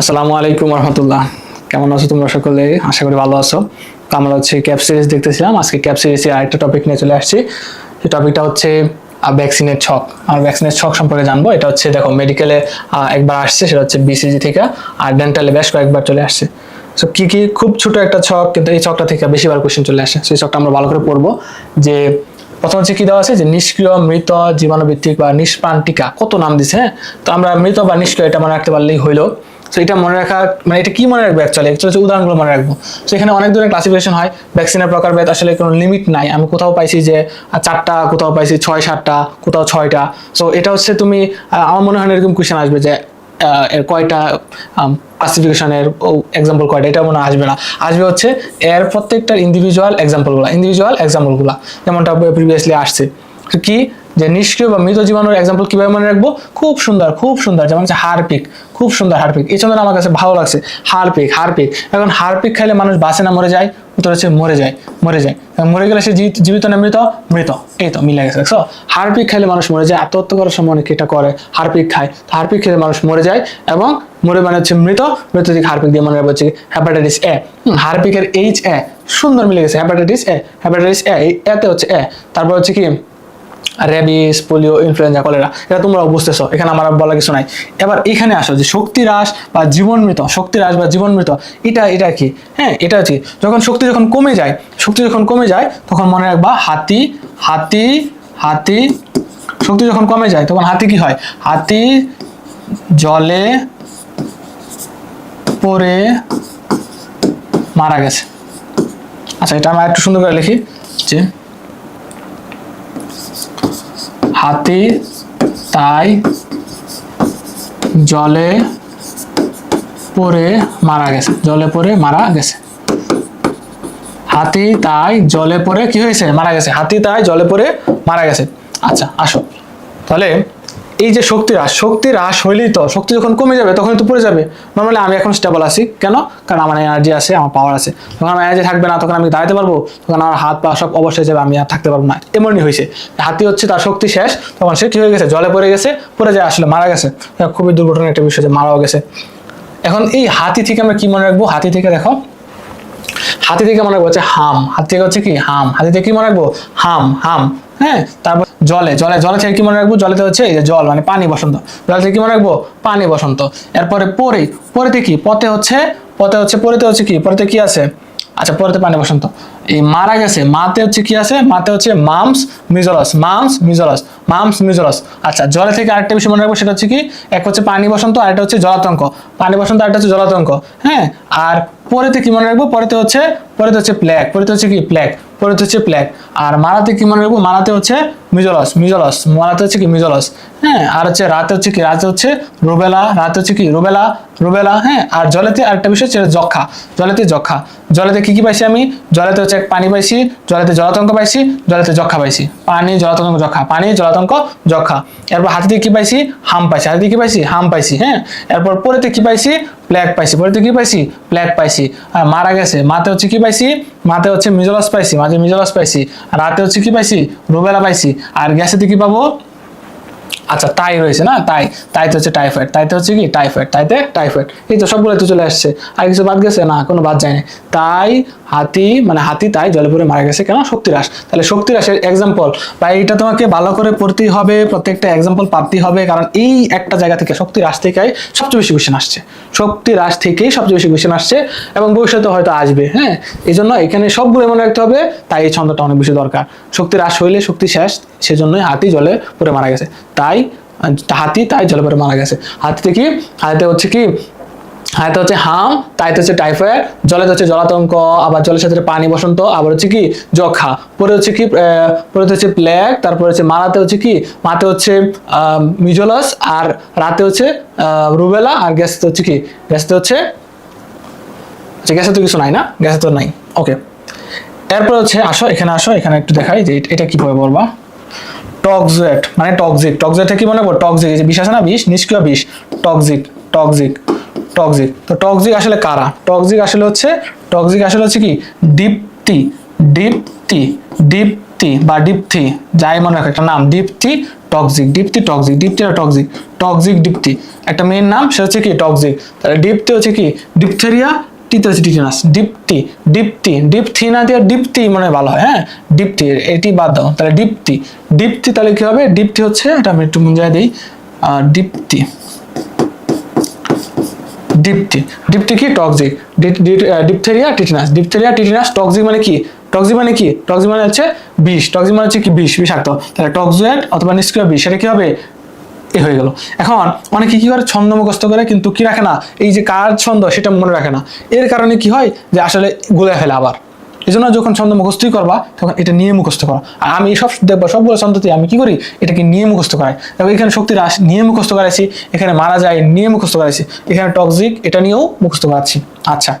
আসসালামু আলাইকুম রহমতুল্লাহ। কেমন আছো তোমরা সকলে? আশা করি ভালো আছো। তো আমরা হচ্ছে ক্যাপ সিরিজ দেখতেছিলাম। আজকে ক্যাপ সিরিজে আরেকটা টপিক নিয়ে চলে আসছি। এই টপিকটা হচ্ছে ভ্যাকসিনের ছক। আর ভ্যাকসিনের ছক সম্পর্কে জানব। এটা হচ্ছে, দেখো মেডিকেলে একবার আসছে, সেটা হচ্ছে বিসিজি থেকে, আর ডেন্টালে বেশ কয়েকবার চলে আসছে। সো কি কি, খুব ছোট একটা ছক, কিন্তু এই ছকটা থেকে বেশিবার কোশ্চেন চলে আসে। সেই ছকটা আমরা ভালো করে পড়ব। যে, প্রথম হচ্ছে কি দেওয়া আছে? যে, নিষ্ক্রিয় মৃত জীবাণুভিত্তিক বা নিষ্প্রাণ টিকা কত নাম দিছে হ্যাঁ? তো আমরা মৃত বা নিষ্ক্রিয় এটা মনে রাখতে পারলেই হইল। তো এটা মনে রাখা মানে এটা কি মনে রাখবে অ্যাকচুয়ালি অ্যাকচুয়ালি উদাহরণগুলো মনে রাখব। তো এখানে অনেক ধরনের ক্লাসিফিকেশন হয়। ভ্যাকসিনের প্রকারভেদ আসলে কোনো লিমিট নাই। আমি কোথাও পাইছি যে চারটা, কোথাও পাইছি ছয়, সাতটা, কোথাও ছয়টা। সো এটা হচ্ছে তুমি আমার মনে হয় এরকম কোয়েশ্চেন আসবে যে এর কয়টা ক্লাসিফিকেশনের এক্সাম্পল কয়টা, এটা মনে আসবে না। আসবে হচ্ছে এর প্রত্যেকটার ইন্ডিভিজুয়াল এক্সাম্পলগুলো ইন্ডিভিজুয়াল এক্সাম্পলগুলো যেমনটা প্রিভিয়াসলি আসছে। কি? যে নিষ্ক্রিয় বা মৃত জীবাণুর এক্সাম্পল কীভাবে মনে রাখব? খুব সুন্দর খুব সুন্দর। যেমন হচ্ছে হারপিক খুব সুন্দর হারপিক এই চন্দ্র আমার কাছে ভালো লাগছে। হারপিক হারপিক এখন হারপিক খাইলে মানুষ বাঁচে না, মরে যায়? উত্তর হচ্ছে মরে যায় মরে যায়। মরে গেলে সে জীবিত- না মৃত? মৃত। এই তো, মিলে গেছে। দেখছ? হারপিক খাইলে মানুষ মরে যায়। আত্মহত্যা করার সময় অনেকে এটা করে। হারপিক খায়। হারপিক খেলে মানুষ মরে যায় এবং মরে মানে হচ্ছে মৃত। মৃত দিকে হারপিক দিয়ে মনে হচ্ছে হ্যাপাটাইটিস এ হারপিকের এইচ এ সুন্দর মিলে গেছে। হ্যাপাটাইটিস এ হ্যাপাটাইটিস এ এতে হচ্ছে এ তারপর হচ্ছে কি? র্যাবিস পোলিও ইনফ্লুয়েঞ্জা কলেরা এটা তোমরা বুঝতেছো, এখানে আমার বলার কিছু নাই। এবার এখানে আসো যে শক্তি হ্রাস বা জীবনমৃত শক্তি হ্রাস বা জীবনমৃত, এটা এটা কি? হ্যাঁ এটা কি? যখন শক্তি যখন কমে যায়, শক্তি যখন কমে যায়, তখন মনে রাখবা হাতি হাতি হাতি, শক্তি যখন কমে যায়, তখন হাতি কি হয়? হাতি জলে পরে মারা গেছে। আচ্ছা এটা আমরা একটু সুন্দর করে লিখি, যে হাতি, তাই জলে পরে মারা গেছে। জলে পরে মারা গেছে। হাতি, তাই জলে পরে কি হয়েছে? মারা গেছে। হাতি, তাই জলে পরে মারা গেছে। আচ্ছা আসো। তাহলে এই যে শক্তি হ্রাস শক্তি হ্রাস হইলেই তো, শক্তি যখন কমে যাবে তখন তো পড়ে যাবে। নর্মালি আমি এখন স্টেবল আছি। কেন? কারণ আমার এনার্জি আছে, আমার পাওয়ার আছে। যখন আমার এনার্জি থাকবে না, তখন আমি দাঁড়াতে পারব? তখন আমার হাত পা সব অবশ্যই যাবে, আমি আর থাকতে পারব না। এমনই হয়েছে। হাতি হচ্ছে তার শক্তি শেষ, তখন সে কি হয়ে গেছে? জলে পড়ে গেছে, পড়ে যায় আসলে মারা গেছে। খুবই দুর্ঘটনা একটা বিষয় যে মারাও গেছে। এখন এই হাতি থেকে আমরা কি মনে রাখব? হাতি থেকে দেখো। হাতি থেকে মনে রাখব হচ্ছে হাম। হাতি থেকে হচ্ছে কি? হাম। হাতি থেকে কি মনে রাখব? হাম হাম। হ্যাঁ তারপর জলে জলে জলে থেকে কি মনে রাখব? জলেতে হচ্ছে এই যে জল মানে পানি বসন্ত। জল থেকে কি মনে রাখব? পানি বসন্ত। এরপরে পরে, পরেতে কি? পথে হচ্ছে পথে হচ্ছে, পরেতে হচ্ছে কি? পরেতে কি আছে? আচ্ছা পরেতে পানি বসন্ত। এই মারা গেছে। মাতে হচ্ছে কি আছে? মাতে হচ্ছে mumps measles mumps measles mumps measles আচ্ছা জলে থেকে আরেকটা বিষয় মনে রাখব, সেটা হচ্ছে কি? এক হচ্ছে পানি বসন্ত আরেকটা হচ্ছে জলাতঙ্ক। পানি বসন্ত আরেকটা হচ্ছে জলাতঙ্ক। হ্যাঁ? আর পরেতে কি মনে রাখব? পরেতে হচ্ছে পরেতে হচ্ছে প্ল্যাক পরেতে হচ্ছে কি? প্ল্যাক পরেতে হচ্ছে প্ল্যাক আর মারাতে কি মনে রাখব? মারাতে হচ্ছে মিজলস মিজলস মারাতে হচ্ছে কি মিজলস হ্যাঁ আর হচ্ছে রাতে হচ্ছে কি? রাতে হচ্ছে রুবেলা, রাতে হচ্ছে কি রুবেলা রুবেলা হ্যাঁ আর জলেতে আরেকটা বিষয় হচ্ছে যক্ষা, জলেতে যক্ষা। জলেতে কি কি পাইছি আমি? জলেতে হচ্ছে এক পানি পাইছি, জলেতে জলাতঙ্ক পাইছি, জলেতে যক্ষা পাইছি। পানি, জলাতঙ্ক, যক্ষা, পানি, জলাতঙ্ক, যক্ষা। এরপর হাতিতে কি পাইছি? হাম পাইছি। হাতিতে কি পাইছি? হাম পাইছি হ্যাঁ। এরপর পরেতে কি পাইছি? প্ল্যাক পাইছি। পরেতে কি পাইছি? প্ল্যাক পাইছি। আর মারা গেছে। মাতে হচ্ছে কি পাইছি? মাতে হচ্ছে মিজলাস পাইছি। মাঝে মিজলাস পাইছি। রাতে হচ্ছে কি পাইছি? রুবেলা পাইছি। আর গ্যাসেতে কি পাবো? আচ্ছা তাই রয়েছে না? তাই, তাইতে হচ্ছে টাইফয়েড তাইতে হচ্ছে কি? টাইফয়েড তাইতে টাইফয়েড এই তো সবগুলো তো চলে আসছে। আর কিছু বাদ গেছে? না, কোনো বাদ যায় না তাই হাতি মানে হাতি তাই জলে পড়ে মারা গেছে, কেন? শক্তিরাস তাহলে শক্তিরাসের এক্সাম্পল বা এইটা তোমাকে ভালো করে পড়তেই হবে, প্রত্যেকটা এক্সাম্পল পারতেই হবে, কারণ এই একটা জায়গা থেকে শক্তি হ্রাস থেকেই সবচেয়ে বেশি কোয়েশ্চেন আসছে। শক্তি হ্রাস থেকেই সবচেয়ে বেশি কোয়েশ্চেন আসছে এবং ভবিষ্যতে হয়তো আসবে হ্যাঁ? এই জন্য এখানে সবগুলো মনে রাখতে হবে, তাই এই ছন্দটা অনেক বেশি দরকার। শক্তি হ্রাস হইলে শক্তি শেষ, সেজন্যই হাতি জলে পড়ে মারা গেছে। তাই, হাতি তাই জলে পড়ে মারা গেছে। হাতিতে কি? হাতিতে হচ্ছে কি? হাতে হচ্ছে হাম, তাইতে হচ্ছে টাইফয়েড জলে হচ্ছে জলাতঙ্ক, আবার জলের সাথে পানি বসন্ত, আবার হচ্ছে কি, যক্ষা। পরে হচ্ছে কি পরে হচ্ছে প্লেগ তারপরে হচ্ছে মারাতে হচ্ছে কি, মাতে হচ্ছে মিজলাস, আর রাতে হচ্ছে রুবেলা, আর গ্যাসতে হচ্ছে কি গ্যাসতে হচ্ছে আচ্ছা গ্যাসে তো কিছু নাই না? গ্যাসে তো নাই ওকে এরপর হচ্ছে, আসো, এখানে আসো, এখানে একটু দেখাই যে এটা- কীভাবে বলবা টক্সেট মানে টক্সিক। টক্সেট কি মনে করব টক্সিক যে বিষ আছে না বিষ? নিষ্ক্রিয় বিষ। Toxic toxic. টক্সিক তো টক্সিক আসলে কারা? টক্সিক আসলে হচ্ছে টক্সিক আসলে হচ্ছে কি? ডিপটি ডিপটি ডিপটি বা ডিপথি যাই মনে রাখো একটা নাম। ডিপথি টক্সিক ডিপটি টক্সিক ডিপটি না টক্সিক টক্সিক ডিপটি একটা মেয়ের নাম, সেটা হচ্ছে কি? টক্সিক তাহলে ডিপটি হচ্ছে কি? ডিপথেরিয়া টিতে ডিপটি ডিপথি না ডিপটি ভালো হয় হ্যাঁ? ডিপটি এটি বাদ দাও। তাহলে ডিপটি তাহলে কি হবে? ডিপটি হচ্ছে, এটা আমি একটু মুঞ্জায় দিই ডিপটি ডিপটি ডিপটি কি? Toxic diphtheria tetanus diphtheria tetanus toxic মানে কি? টক্সিক মানে কি? টক্সিক মানে হচ্ছে বিষ। টক্সিক মানে হচ্ছে কি? বিষ, বিষাক্ত। তাহলে টক্সোয়েট অথবা নিষ্ক্রিয় বিষ, সেটা কি হবে? এ হয়ে গেল। এখন অনেকে কি করে? ছন্দ মুখস্থ করে, কিন্তু কি রাখে না? এই যে কার ছন্দ, সেটা মনে রাখে না। এর কারণে কি হয়? যে আসলে গুলে ফেলে আবার। এই জন্য যখন ছন্দ মুখস্থই করবা, তখন এটা নিয়ে মুখস্থ করা। আর আমি সব দেখব, সবগুলো ছন্দতে আমি কি করি? এটাকে নিয়ে মুখস্থ করাই। তবে এখানে শক্তি হ্রাস, নিয়ে মুখস্থ করাইছি, এখানে মারা যায়, নিয়ে মুখস্থ করাইছি, এখানে টক্সিক এটা নিয়েও মুখস্থ করাচ্ছি। আচ্ছা।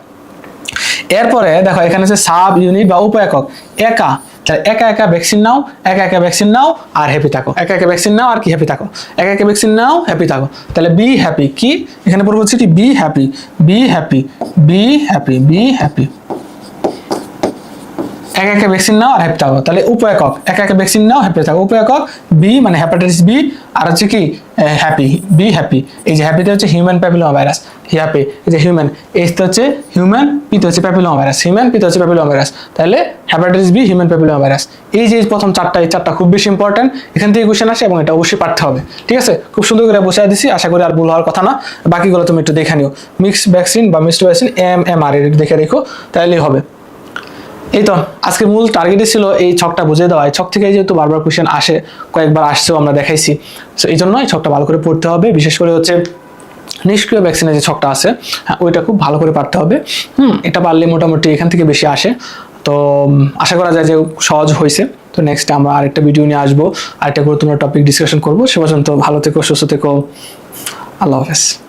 এরপরে দেখো, এখানে আছে সাব ইউনিট বা উপ একক একা, তাহলে একা একা ভ্যাকসিন নাও, একা একা ভ্যাকসিন নাও, আর হ্যাপি থাকো। একা একা ভ্যাকসিন নাও, আর কি হ্যাপি থাকো? একা একা ভ্যাকসিন নাও হ্যাপি থাকো। তাহলে বি হ্যাপি কি? এখানে পড়ব হচ্ছে be happy be happy be happy be happy এক একা ভ্যাকসিন নাও আর থাকো তাহলে উপ একক এক একা ভ্যাকসিন নাও হ্যাপি উপ একক বি মানে হ্যাপাটাইটিস বি আর হচ্ছে কি হ্যাপি বি হ্যাপি এই যে হ্যাপিতে হচ্ছে হিউম্যান প্যাপিলোমা ভাইরাস হ্যাপি এই যে হিউম্যান এইতে হচ্ছে হিউম্যান পিতে হচ্ছে প্যাপিলোমা ভাইরাস হিউম্যান পিতে হচ্ছে প্যাপিলোমা ভাইরাস তাহলে hepatitis B human papilloma virus এই যে প্রথম চারটা, এই চারটা খুব বেশি ইম্পর্টেন্ট এখান থেকে কোশ্চেন আসে এবং এটা অবশ্যই পারতে হবে। ঠিক আছে? খুব সুন্দর করে বসে দিছি। আশা করি আর ভুল হওয়ার কথা না। বাকিগুলো তুমি একটু দেখে নিও। মিক্সড ভ্যাকসিন বা mixed vaccine M M R দেখে রেখো। তাহলেই হবে। এই তো, আজকে মূল টার্গেটই ছিল এই ছকটা বুঝিয়ে দেওয়া। এই ছক থেকে যেহেতু বারবার কোশ্চেন আসে, কয়েকবার আসছেও আমরা দেখাইছি। তো এই জন্য এই ছকটা ভালো করে পড়তে হবে। বিশেষ করে হচ্ছে নিষ্ক্রিয় ভ্যাকসিনের যে ছকটা আছে হ্যাঁ ওইটা খুব ভালো করে পারতে হবে। হুম, এটা পারলে মোটামুটি এখান থেকে বেশি আসে। তো আশা করা যায় যে সহজ হয়েছে। তো নেক্সট আমরা আরেকটা ভিডিও নিয়ে আসব। আরেকটা গুরুত্বপূর্ণ টপিক ডিসকাশন করব। সে পর্যন্ত ভালো থেকো, সুস্থ থেকো। আল্লাহ হাফেজ।